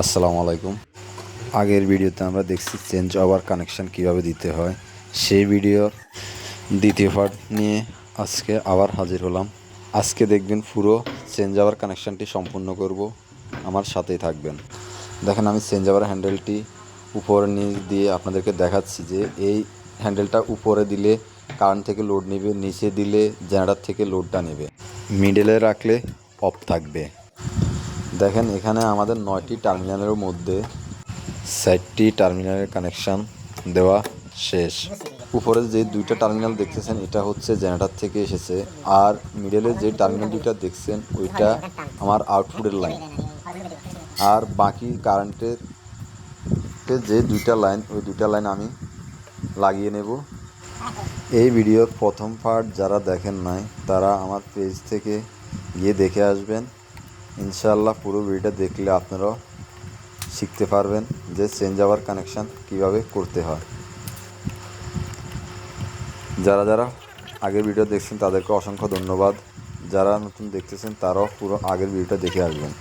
আসসালামু আলাইকুম। আগের ভিডিওতে আমরা দেখছি চেঞ্জ ওভার কানেকশান কীভাবে দিতে হয়। সেই ভিডিওর দ্বিতীয় পার্ট নিয়ে আজকে আবার হাজির হলাম। আজকে দেখবেন পুরো চেঞ্জ ওভার কানেকশানটি সম্পূর্ণ করব। আমার সাথেই থাকবেন। দেখেন আমি চেঞ্জ ওভার হ্যান্ডেলটি উপরে নিচ দিয়ে আপনাদেরকে দেখাচ্ছি যে এই হ্যান্ডেলটা উপরে দিলে কারেন্ট থেকে লোড নেবে, নিচে দিলে জেনারেটর থেকে লোডটা নেবে। মিডেলে রাখলে অফ থাকবে। দেখেন, এখানে আমাদের নয়টি টার্মিনালের মধ্যে চারটি টার্মিনালের কানেকশান দেওয়া শেষ। উপরে যে দুইটা টার্মিনাল দেখতেছেন, এটা হচ্ছে জেনারেটর থেকে এসেছে। আর মিডলে যে টার্মিনাল দুইটা দেখছেন, ওইটা আমার আউটপুটের লাইন আর বাকি কারেন্টের যে দুইটা লাইন ওই দুইটা লাইন আমি লাগিয়ে নেব। এই ভিডিওর প্রথম পার্ট যারা দেখেন নাই, তারা আমার পেজ থেকে গিয়ে দেখে আসবেন। ইনশাআল্লাহ পুরো ভিডিওটা দেখলে আপনারাও শিখতে পারবেন যে চেঞ্জ ওভার কানেকশান কীভাবে করতে হয়। যারা যারা আগের ভিডিও দেখছেন, তাদেরকে অসংখ্য ধন্যবাদ। যারা নতুন দেখতেছেন, তারাও পুরো আগের ভিডিওটা দেখে আসবেন।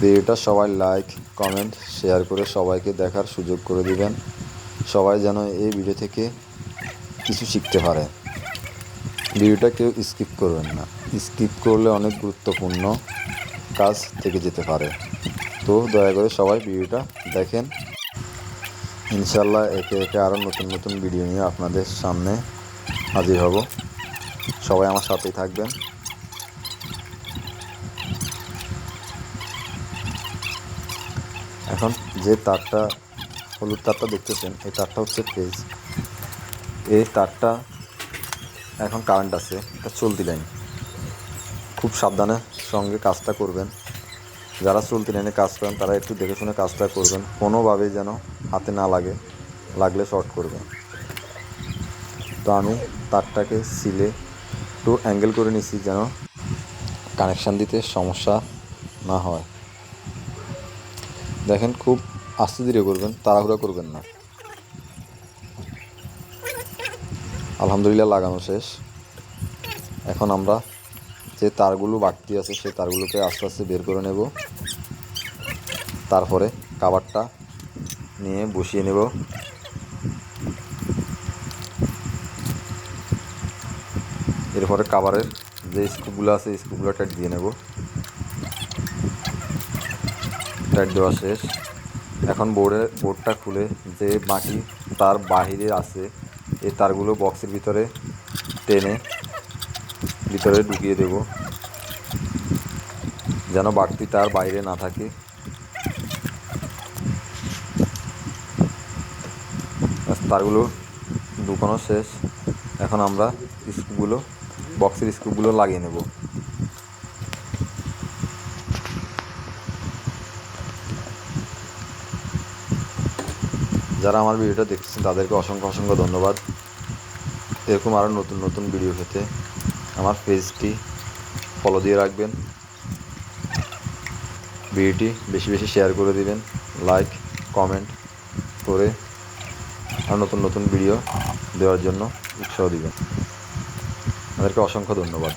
ভিডিওটা সবাই লাইক কমেন্ট শেয়ার করে সবাইকে দেখার সুযোগ করে দিবেন। সবাই যেন এই ভিডিও থেকে কিছু শিখতে পারে। ভিডিওটা কেউ স্কিপ করবেন না। স্কিপ করলে অনেক গুরুত্বপূর্ণ। কাজ থেকে যেতে পারে। তো দয়া করে সবাই ভিডিওটা দেখেন। ইনশাল্লাহ একে একে আরও নতুন নতুন ভিডিও নিয়ে আপনাদের সামনে হাজির হব। সবাই আমার সাথেই থাকবেন। এখন যে তারটা, হলুদ তারটা দেখতেছেন, এই তারটা হচ্ছে ফেজ এই তারটা এখন কারেন্ট আছে, এটা চলতি লাইন খুব সাবধানে সঙ্গে কাজটা করবেন। যারা চলতি লাইনে কাজ করেন, তারা একটু দেখে শুনে কাজটা করবেন। কোনোভাবেই যেন হাতে না লাগে, লাগলে শর্ট করবেন। তো আমি তারটাকে সিলে একটু অ্যাঙ্গেল করে নিছি যেন কানেকশান দিতে সমস্যা না হয়। দেখেন খুব আস্তে ধীরে করবেন, তাড়াহুড়া করবেন না। আলহামদুলিল্লাহ লাগানো শেষ। এখন আমরা যে তারগুলো বাড়তি আছে, সেই তারগুলোকে আস্তে আস্তে বের করে নেব। তারপরে কাবারটা নিয়ে বসিয়ে নেব। এরপরে কাবারের যে স্কুপগুলো আছে স্কুপগুলো টাইট দিয়ে নেব। টাইট দেওয়া শেষ। এখন বোর্ডের বোর্ডটা খুলে যে বাকি তার বাহিরে আছে, এই তারগুলো বক্সের ভিতরে টেনে ভিতরে ঢুকিয়ে দেব। যেন বাড়তি তার বাইরে না থাকে। তারগুলো ঢুকানো শেষ। এখন আমরা স্ক্রুগুলো বক্সের স্ক্রুগুলো লাগিয়ে নেব। যারা আমার ভিডিওটা দেখতেছেন তাদেরকে অসংখ্য অসংখ্য ধন্যবাদ। এরকম আরও নতুন নতুন ভিডিও পেতে আমার পেজটি ফলো দিয়ে রাখবেন। ভিডিওটি বেশি বেশি শেয়ার করে দিবেন। লাইক কমেন্ট করে আর নতুন নতুন ভিডিও দেওয়ার জন্য উৎসাহ দিবেন। আমাদেরকে অসংখ্য ধন্যবাদ।